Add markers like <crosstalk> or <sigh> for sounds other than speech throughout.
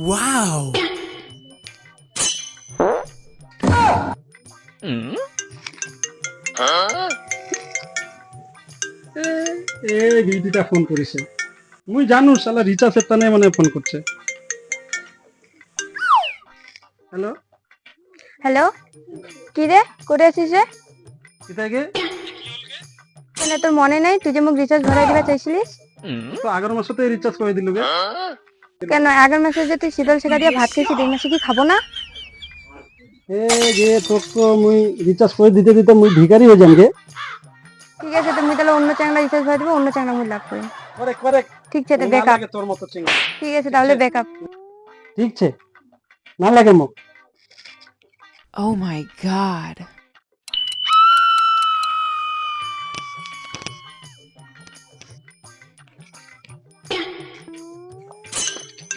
Wow! এ বিউটিটা phone করেছে। মুই জানু শালা রিচার্জের টানে মানে ফোন করছে। হ্যালো হ্যালো কি রে? করে আছিস রে? কেন তোর মনে নাই? তুই যে মোক রিচার্জ ভরাই দিবা চাইছিলিস? তো আগের মাসে তো রিচার্জ করে দিল গে। কেন? আগের মাসে যে তুই শীতল শেখা দিয়ে ভাত খেয়েছিস এই মাসে কি খাব না? এ যে তোকে মুই রিচার্জ করে দিতে দিতে মুই ভিখারি হয়ে যাম গে ঠিক আছে তুমি তাহলে অন্য চ্যানেল রিচার্জ দিবো অন্য চ্যানেল মুই লাভ করি। ঠিক আছে তোর মতো চিংড়ি। ঠিক আছে তাহলে ঠিক আছে। না লাগে মুখ Oh my god.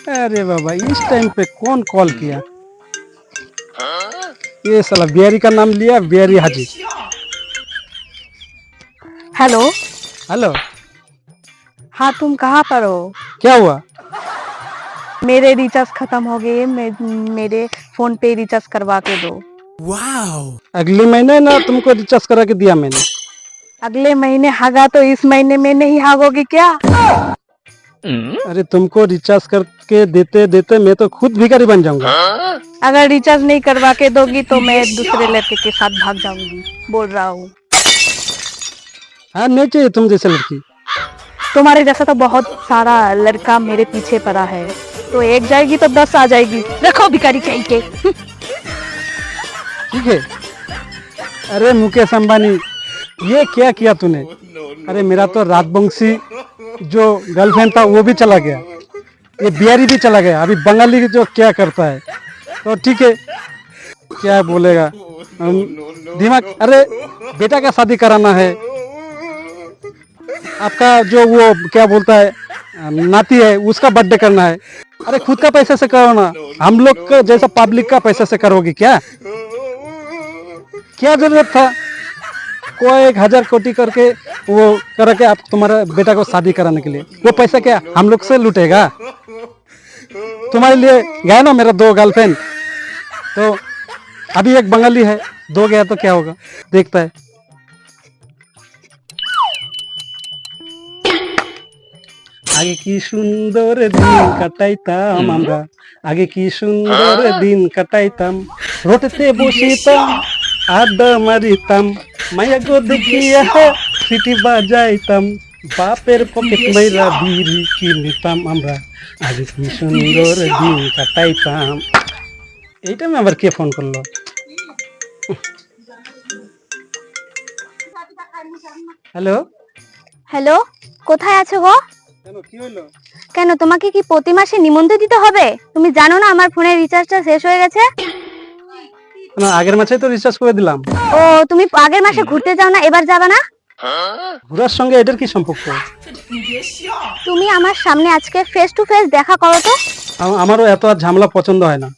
अरे बाबा इस टाइम पे कौन कॉल किया? ये साला बिहारी का नाम लिया बिहारी हाजी। हेलो हेलो हाँ तुम कहाँ पर हो? क्या हुआ? मेरे रिचार्ज खत्म हो गए मे- मेरे फ़ोन पे रिचार्ज करवा के दो। Wow! अगले महीने ना तुमको रिचार्ज करा के दिया मैंने। अगले महीने हागा तो इस महीने में नहीं हागोगी क्या? अरे तुमको रिचार्ज करके देते देते मैं तो खुद भिखारी बन जाऊँगा। अगर रिचार्ज नहीं करवा के दोगी तो मैं दूसरे लड़के के साथ भाग जाऊँगी बोल रहा हूँ। हाँ नहीं चाहिए तुम जैसे लड़की। तुम्हारे जैसा तो बहुत सारा लड़का मेरे पीछे पड़ा है। तो एक जाएगी तो दस आ जाएगी। रखो भिखारी चाहिए के। ठीक है। अरे मुकेश अंबानी ये क्या किया तूने? <laughs> अरे मेरा तो राजवंशी जो गर्लफ्रेंड था वो भी चला गया। ये बिहारी भी चला गया। अभी बंगाली जो क्या करता है? तो ठीक है। क्या बोलेगा? दिमाग अरे बेटा का शादी कराना है। आपका जो वो क्या बोलता है नाती है उसका बर्थडे करना है। अरे खुद का पैसे से करो ना। हम लोग का जैसा पब्लिक का पैसे से करोगे क्या? क्या ज़रूरत था? एक हजार कोटी करके वो करके आप तुम्हारे बेटा को शादी कराने के लिए वो पैसा क्या हम लोग से लूटेगा तुम्हारे लिए गया ना मेरा दो गर्लफ्रेंड तो अभी एक बंगाली है दो गया तो क्या होगा देखता है আগে কি সুন্দর দিন কাটাইতাম আমরা আগে কি সুন্দর দিন কাটাইতাম রোটেতে বসিতাম আড্ডা মারিতাম মায়া গো দেখিয়া সিটি বাজাইতাম। বাপের পকেট মাইরা বিড়ি কিনতাম আমরা। আগে কি সুন্দর দিন কাটাইতাম। এইটা আমি আবার কে ফোন করল? হ্যালো? হ্যালো কোথায় আছো গো? কেন কি হলো কেন তোমাকে কি প্রতি মাসে নিমন্ত্রণ দিতে হবে? তুমি জানো না আমার ফোনের রিচার্জটা শেষ হয়ে গেছে? না আগের মাসে তো রিচার্জ করে দিলাম। ও তুমি আগের মাসে ঘুরতে যাও না এবার যাবে না? ঘোরার সঙ্গে এটার কি সম্পর্ক? তুমি আমার সামনে আজকে ফেস টু ফেস দেখা করো তো। আমারও এত আর ঝামেলা পছন্দ হয় না।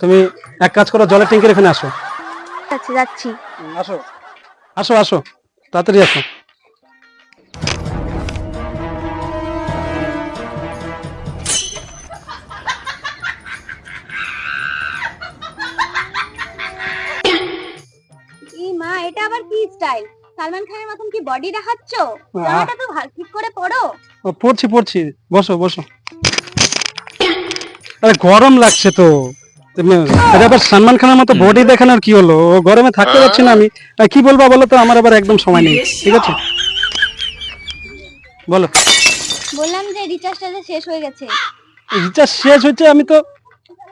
তুমি এক কাজ করো জলের ট্যাঙ্কের এখানে আসো। আচ্ছা যাচ্ছি। আসো আসো আসো তাড়াতাড়ি আসো। এটা আবার কি স্টাইল সালমান খানের মতন কি বডি দেখাচ্ছ? জামাটা তো ভালো ঠিক করে পরো। পড়ছি পড়ছি বসো বসো। আরে গরম লাগছে তো। আরে আবার সালমান খানের মতো বডি দেখানোর কি হলো? ও গরমে থাকতে পারছি না আমি। কি বলব বলো তো? আমার আবার একদম সময় নেই। ঠিক আছে? বলো। বললাম যে রিচার্জটা যে শেষ হয়ে গেছে। রিচার্জ শেষ হচ্ছে আমি তো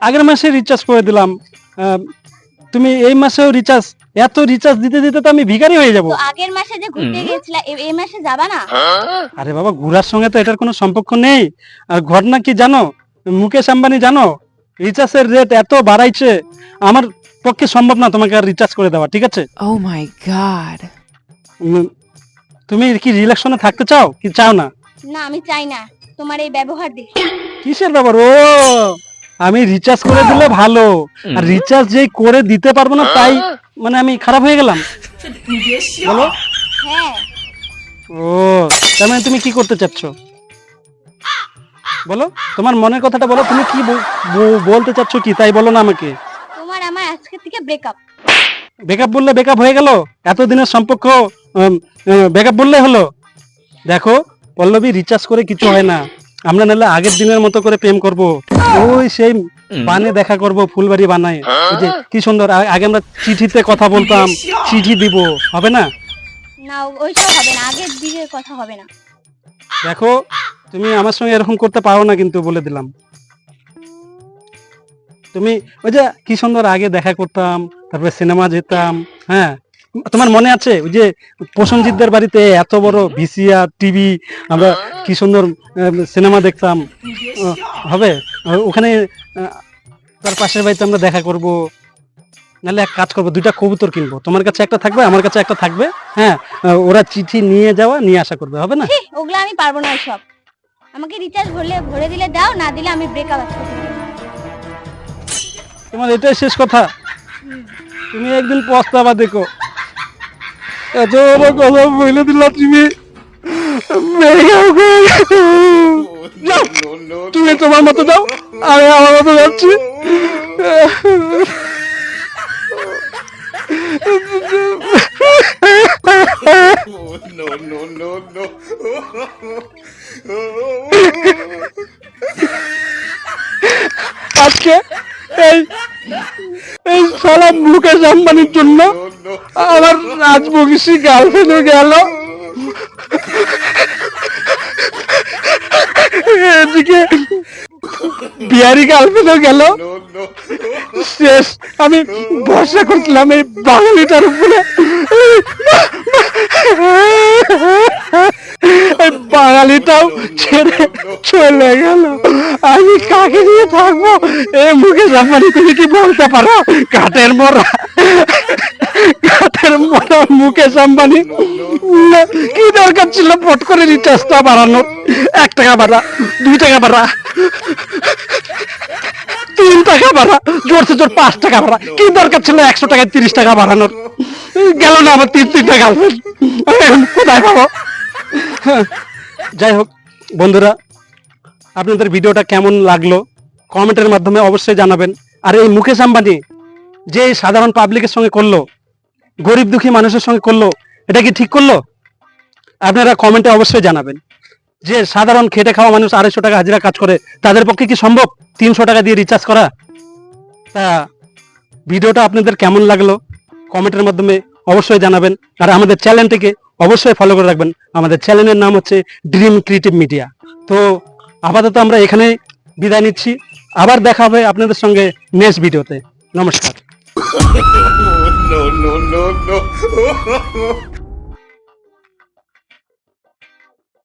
আগের মাসে রিচার্জ করে দিলাম। তুমি এই মাসেও রিচার্জ এত রিচার্জ দিতে দিতে তো আমি ভিখারি হয়ে যাব। তো আগের মাসে যে ঘুরতে গিয়েছিলা এ- এই মাসে যাবা না? আরে বাবা ঘোরার সঙ্গে তো এটার কোনো সম্পর্ক নেই। আর ঘটনা কি জানো? মুকেশ আম্বানি জানো? রিচার্জের রেট এত বাড়াইছে আমার পক্ষে সম্ভব না তোমাকে আর রিচার্জ করে দেওয়া ঠিক আছে? Oh my god. উম, তুমি কি রিলেকশনে থাকতে চাও? কি চাও না? না আমি চাই না। তোমার এই ব্যবহার দেখে। কিসের ব্যাপার ও! আমি রিচার্জ করে দিলে ভালো। আর রিচার্জ যেই করে দিতে পারব না তাই মানে আমি খারাপ হয়ে গেলাম। বলো। হ্যাঁ ও তার মানে তুমি কি করতে চাচ্ছ? বলো তোমার মনের কথাটা বলো তুমি কি বলতে চাচ্ছ কি? তাই বলো না আমাকে। তোমার আমার আজকে থেকে ব্রেকআপ বেকআপ বললে বেকআপ হয়ে গেল? এতদিনের সম্পর্ক বেকআপ বললে হলো? দেখো পল্লবী রিচার্জ করে কিছু হয় না। আমরা নাহলে আগের দিনের মতো করে প্রেম করব। ওই সেই বানে দেখা করব ফুলবাড়ি বানায়। ওই যে কি সুন্দর আগে আমরা চিঠিতে কথা বলতাম চিঠি দিব হবে না? না ওইসব হবে না আগের দিকের কথা হবে না। দেখো তুমি আমার সঙ্গে এরকম করতে পারো না কিন্তু বলে দিলাম। তুমি ওই যে কি সুন্দর আগে দেখা করতাম তারপরে সিনেমা যেতাম হ্যাঁ? তোমার মনে আছে? ওই যে প্রসঞ্জিতদের বাড়িতে এত বড় ভিসিআর টিভি আমরা কি সুন্দর সিনেমা দেখতাম। হবে? ওখানে তার পাশের বাড়িতে আমরা দেখা করব। নাহলে এক কাজ করব দুইটা কবুতর কিনবো। তোমার কাছে একটা থাকবে আমার কাছে একটা থাকবে হ্যাঁ? ওরা চিঠি নিয়ে যাওয়া নিয়ে আসা করবে হবে না? ছি, ওগুলো আমি পারব না সব আমাকে রিচার্জ ভরলে ভরে দিলে দাও না দিলে আমি ব্রেকআপ থেকে। তোমার এটাই শেষ কথা। তুমি একদিন পস্তাবা দেখো। এত তুমি তুমি তোমার মতো যাও আমি আমার মতো যাচ্ছি. আজকে এই এই সারা জন্য আমার রাজবংশী গার্লফ্রেন্ড গেল। এদিকে বিহারি গার্লফ্রেন্ডও গেল। শেষ, আমি ভরসা করছিলাম এই বাঙালিটার উপরে। বাঙালিটাও ছেড়ে চলে গেল। আমি কাকে নিয়ে থাকব? এই মুখে জাপানি তুমি কি বলতে পারো? কাঠের মরা। মুকেশ আম্বানি কি দরকার ছিল? পট করে রিচার্জটা বাড়ানোর। এক টাকা বাড়া দুই টাকা বাড়া। তিন টাকা বাড়া জোরসে জোর পাঁচ টাকা বাড়া। কি দরকার ছিল? একশো টাকায় তিরিশ টাকা বাড়ানোর। গেল না আমার তিন তিনটা গার্লফ্রেন্ড কোথায় পাবো? যাই হোক বন্ধুরা আপনাদের ভিডিওটা কেমন লাগল? কমেন্টের মাধ্যমে অবশ্যই জানাবেন। আর এই মুকেশ আম্বানি যে সাধারণ পাবলিকের সঙ্গে করল গরিব দুঃখী মানুষের সঙ্গে করল, এটা কি ঠিক করল? আপনারা কমেন্টে অবশ্যই জানাবেন। যে সাধারণ খেটে খাওয়া মানুষ আড়াইশো টাকা হাজিরা কাজ করে, তাদের পক্ষে কি সম্ভব? তিনশো টাকা দিয়ে রিচার্জ করা? তা ভিডিওটা আপনাদের কেমন লাগল? কমেন্টের মাধ্যমে অবশ্যই জানাবেন। আর আমাদের চ্যানেলটিকে অবশ্যই ফলো করে রাখবেন। আমাদের চ্যানেলের নাম হচ্ছে ড্রিম ক্রিয়েটিভ মিডিয়া তো আপাতত আমরা এখানে বিদায় নিচ্ছি। আবার দেখা হবে আপনাদের সঙ্গে নেক্সট ভিডিওতে নমস্কার। <laughs> no, no, no, no.